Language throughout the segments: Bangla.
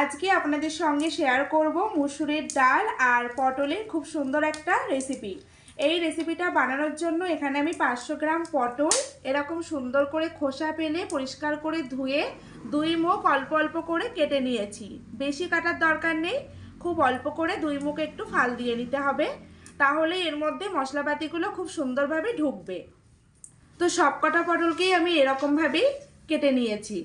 আজকে আপনাদের সঙ্গে শেয়ার করব মুসুরের ডাল আর পটলের খুব সুন্দর একটা রেসিপি এই রেসিপিটা বানানোর জন্য এখানে আমি পাঁচশো গ্রাম পটল এরকম সুন্দর করে খোসা পেলে পরিষ্কার করে ধুয়ে দুই মুখ অল্প অল্প করে কেটে নিয়েছি। বেশি কাটার দরকার নেই, খুব অল্প করে দুই মুখ একটু ফাল দিয়ে নিতে হবে, তাহলে এর মধ্যে মশলাপাতিগুলো খুব সুন্দরভাবে ঢুকবে। তো সব কটা পটলকেই আমি এরকমভাবেই কেটে নিয়েছি।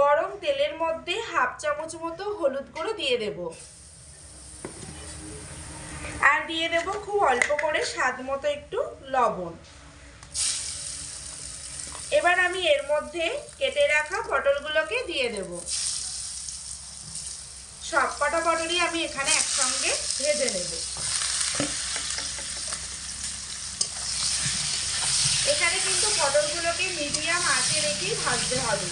গরম তেলের মধ্যে হাফ চামচ মতো হলুদ গুঁড়ো দিয়ে দেব। আর দিয়ে দেব খুব অল্প করে স্বাদ মতো একটু লবণ। এবার আমি এর মধ্যে কেটে রাখা পটলগুলোকে দিয়ে দেব। সব কটা পটলই আমি এখানে একসঙ্গে ভেজে নেব। এখানে কিন্তু পটলগুলোকে মিডিয়াম আঁচে রেখেই ভাজতে হবে।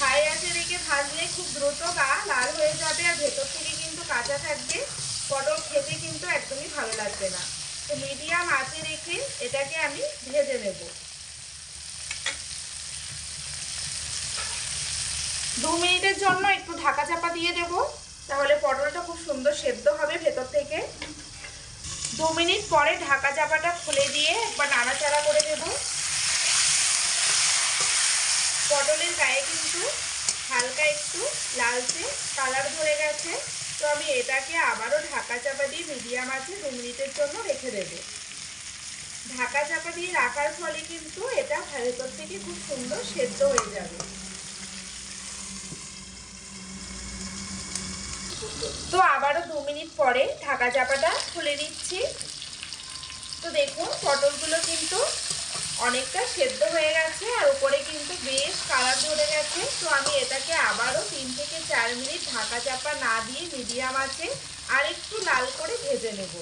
হাই আছে রেখে ভাজলে খুব দ্রুত গা লাল হয়ে যাবে আর ভেতর থেকে কিন্তু কাঁচা থাকবে। পটল খেতে কিন্তু একদমই ভালো লাগবে না। তো মিডিয়াম আঁচে রেখে এটাকে আমি ভেজে নেব। দু মিনিটের জন্য একটু ঢাকা চাপা দিয়ে দেব। তাহলে পটলটা খুব সুন্দর সেদ্ধ হবে ভেতর থেকে। দু মিনিট পরে ঢাকা চাপাটা খুলে দিয়ে একবার নাড়াচাড়া করে দেব পটলের গায়ে কিন্তু হালকা একটু, লালচে কালার ধরে গেছে। তো আমি এটাকে আবারও ঢাকা চাপা দিয়ে মিডিয়াম আছে, দু মিনিটের জন্য রেখে দেব। ঢাকা চাপা দিয়ে রাখার ফলে কিন্তু এটা ভেতর থেকে খুব সুন্দর সেদ্ধ হয়ে যাবে। তো আবারও দু মিনিট পরে ঢাকা চাপাটা খুলে দিচ্ছি তো দেখুন, পটলগুলো কিন্তু অনেকটা সেদ্ধ হয়ে গেছে আর উপরে কিন্তু বেশ কালার ধরে গেছে তো আমি এটাকে আবারও তিন থেকে চার মিনিট ঢাকা চাপা না দিয়ে মিডিয়াম আছে, আর একটু লাল করে ভেজে নেব।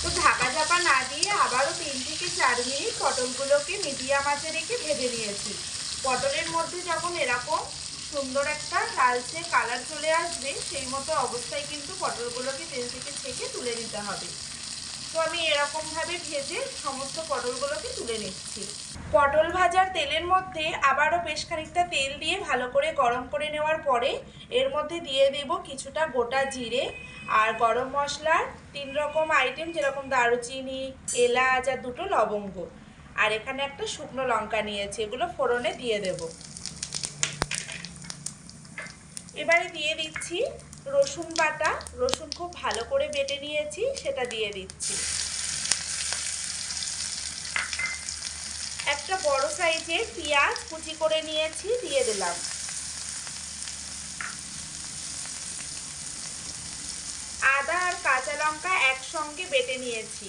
তো ঢাকা চাপা না দিয়ে আবারও তিন থেকে চার মিনিট পটলগুলোকে মিডিয়াম আঁচে রেখে ভেজে নিয়েছি। পটলের মধ্যে যখন এরকম সুন্দর একটা লালচে কালার চলে আসবে, সেই মতো অবস্থায় কিন্তু পটলগুলোকে তেল থেকে ছেঁকে তুলে নিতে হবে। তো আমি এরকমভাবে ভেজে সমস্ত পটলগুলোকে তুলে নিচ্ছি। পটল ভাজার তেলের মধ্যে আবারও বেশ খানিকটা তেল দিয়ে ভালো করে গরম করে নেওয়ার পরে এর মধ্যে দিয়ে দেব কিছুটা গোটা জিরে আর গরম মশলার তিন রকম আইটেম যেরকম দারুচিনি, এলাচ আর দুটো লবঙ্গ। আর এখানে একটা শুকনো লঙ্কা নিয়েছি, এগুলো ফোড়নে দিয়ে দেব। এবারে দিয়ে দিচ্ছি রসুন বাটা। রসুন খুব ভালো করে বেটে নিয়েছি, সেটা দিয়ে দিচ্ছি। একটা বড় সাইজের পেঁয়াজ কুচি করে নিয়েছি, দিয়ে দিলাম। আদা আর কাঁচা লঙ্কা একসঙ্গে বেটে নিয়েছি।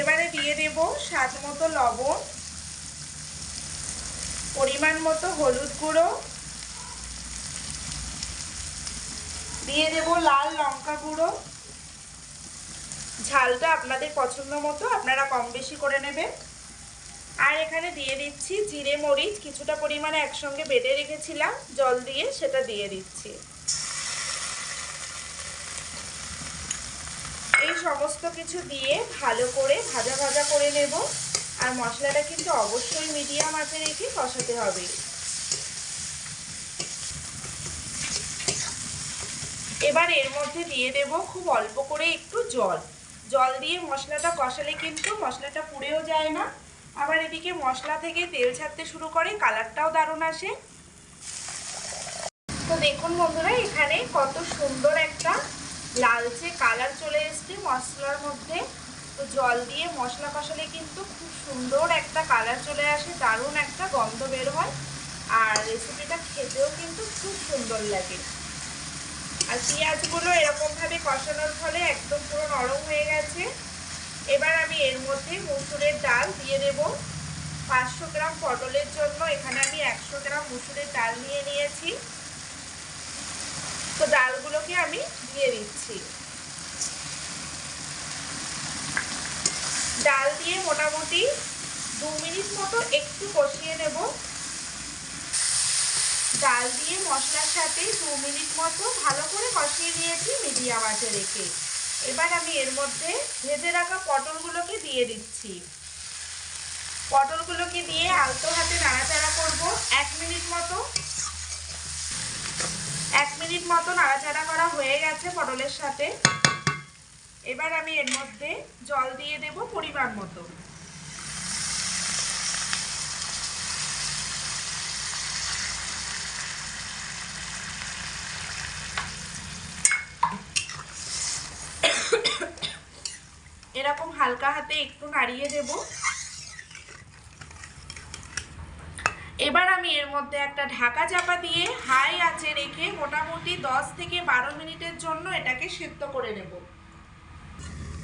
এবারে দিয়ে দেব স্বাদ মতো লবণ, পরিমাণ মতো হলুদ গুঁড়ো দিয়ে দেব লাল লঙ্কা গুঁড়ো। ঝালটা আপনাদের পছন্দ মতো আপনারা কম বেশি করে নেবেন। আর এখানে দিয়ে দিচ্ছি জিরে, মরিচ, কিছুটা পরিমাণে একসঙ্গে বেটে রেখেছিলাম, জল দিয়ে সেটা দিয়ে দিচ্ছি। এই সমস্ত কিছু দিয়ে ভালো করে ভাজা ভাজা করে নেব। আর মশলাটা কিন্তু অবশ্যই মিডিয়াম আঁচে রেখে কষাতে হবে। এবার এর মধ্যে দিয়ে দেব খুব অল্প করে একটু জল। জল দিয়ে মশলাটা কষালে কিন্তু মশলাটা পুড়েও যায় না। আবার এদিকে মশলা থেকে তেল ছাড়তে শুরু করে কালারটাও দারুণ আসে। তো দেখুন বন্ধুরা, এখানে কত সুন্দর একটা লালচে কালার চলে এসছে মশলার মধ্যে। তো জল দিয়ে মশলা কষালে কিন্তু খুব সুন্দর একটা কালার চলে আসে, দারুণ একটা গন্ধ বের হয়। আর রেসিপিটা খেতেও কিন্তু খুব সুন্দর লাগে। আর পেঁয়াজগুলো এরকমভাবে কষানোর ফলে একদম পুরো নরম হয়ে গেছে। এবার আমি এর মধ্যে মুসুরের ডাল দিয়ে দেব। পাঁচশো গ্রাম পটলের জন্য এখানে আমি একশো গ্রাম মুসুরের ডাল নিয়ে নিয়েছি। তো ডালগুলোকে আমি দিয়ে দিচ্ছি। ডাল দিয়ে মোটামুটি ডাল দিয়ে মশলার সাথে দু মিনিট মতো ভালো করে কষিয়ে নিয়েছি মিডিয়াম আঁচে রেখে। এবার আমি এর মধ্যে ভেজে রাখা পটলগুলোকে দিয়ে দিচ্ছি। পটলগুলোকে দিয়ে আলতো হাতে নাড়াচাড়া করব এক মিনিট মতো। এক মিনিট মতো নাড়াচাড়া করা হয়ে গেছে পটলের সাথে। এবার আমি এর মধ্যে জল দিয়ে দেব পরিমাণ মতো। হালকা হাতে একটু নাড়িয়ে দেব। এবার আমি এর মধ্যে একটা ঢাকা চাপা দিয়ে হাই আঁচে রেখে মোটামুটি 10 থেকে বারো মিনিটের জন্য এটাকে সেদ্ধ করে নেব।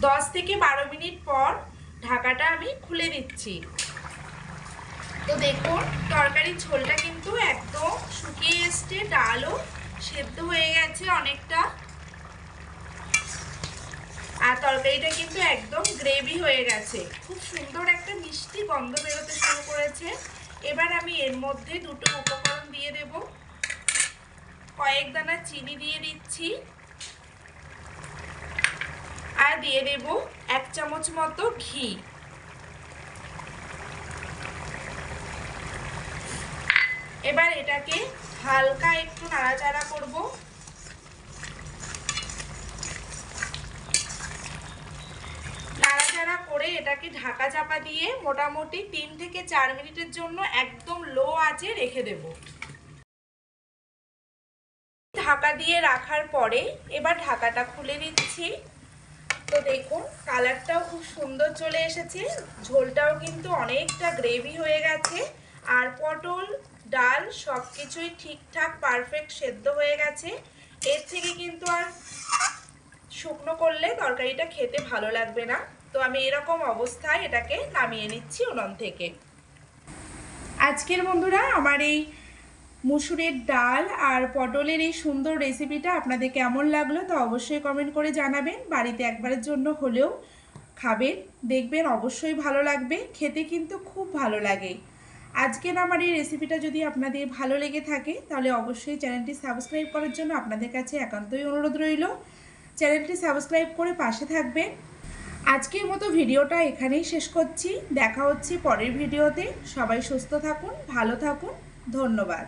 10 থেকে বারো মিনিট পর ঢাকাটা আমি খুলে দিচ্ছি তো দেখুন তরকারির ঝোলটা কিন্তু একদম শুকিয়ে এসছে, ডালও সেদ্ধ হয়ে গেছে অনেকটা। আর তরকারিটা কিন্তু একদম গ্রেভি হয়ে গেছে। খুব সুন্দর একটা মিষ্টি গন্ধ বেরোতে শুরু করেছে। এবার আমি এর মধ্যে দুটো উপকরণ দিয়ে দেব। কয়েক দানা চিনি দিয়ে দিচ্ছি। আর দিয়ে দেব এক চামচ মতো ঘি। এবার এটাকে হালকা একটু নাড়াচাড়া করব নাড়াচাড়া করে এটাকে ঢাকা চাপা দিয়ে মোটামুটি তিন থেকে চার মিনিটের জন্য একদম লো আঁচে রেখে দেব। ঢাকা দিয়ে রাখার পরে এবার ঢাকাটা খুলে দিচ্ছি তো দেখুন, কালারটাও খুব সুন্দর চলে এসেছে। ঝোলটাও কিন্তু অনেকটা গ্রেভি হয়ে গেছে। আর পটল, ডাল সব কিছুই ঠিকঠাক, পারফেক্ট সেদ্ধ হয়ে গেছে। এর থেকে কিন্তু আর শুকনো করলে তরকারিটা খেতে ভালো লাগবে না। তো আমি এরকম অবস্থায় এটাকে নামিয়ে নিচ্ছি উনুন থেকে। আজকের বন্ধুরা, আমার এই মুসুরের ডাল আর পটলের এই সুন্দর রেসিপিটা আপনাদের কেমন লাগল তা অবশ্যই কমেন্ট করে জানাবেন। বাড়িতে একবারের জন্য হলেও খাবেন, দেখবেন অবশ্যই ভালো লাগবে, খেতে কিন্তু খুব ভালো লাগে। আজকের আমার এই রেসিপিটা যদি আপনাদের ভালো লেগে থাকে, তাহলে অবশ্যই চ্যানেলটি সাবস্ক্রাইব করার জন্য আপনাদের কাছে একান্তই অনুরোধ রইল। চ্যানেলটি সাবস্ক্রাইব করে পাশে থাকবেন। আজকের মতো ভিডিওটা এখানেই শেষ করছি। দেখা হচ্ছে পরের ভিডিওতে। সবাই সুস্থ থাকুন, ভালো থাকুন। ধন্যবাদ।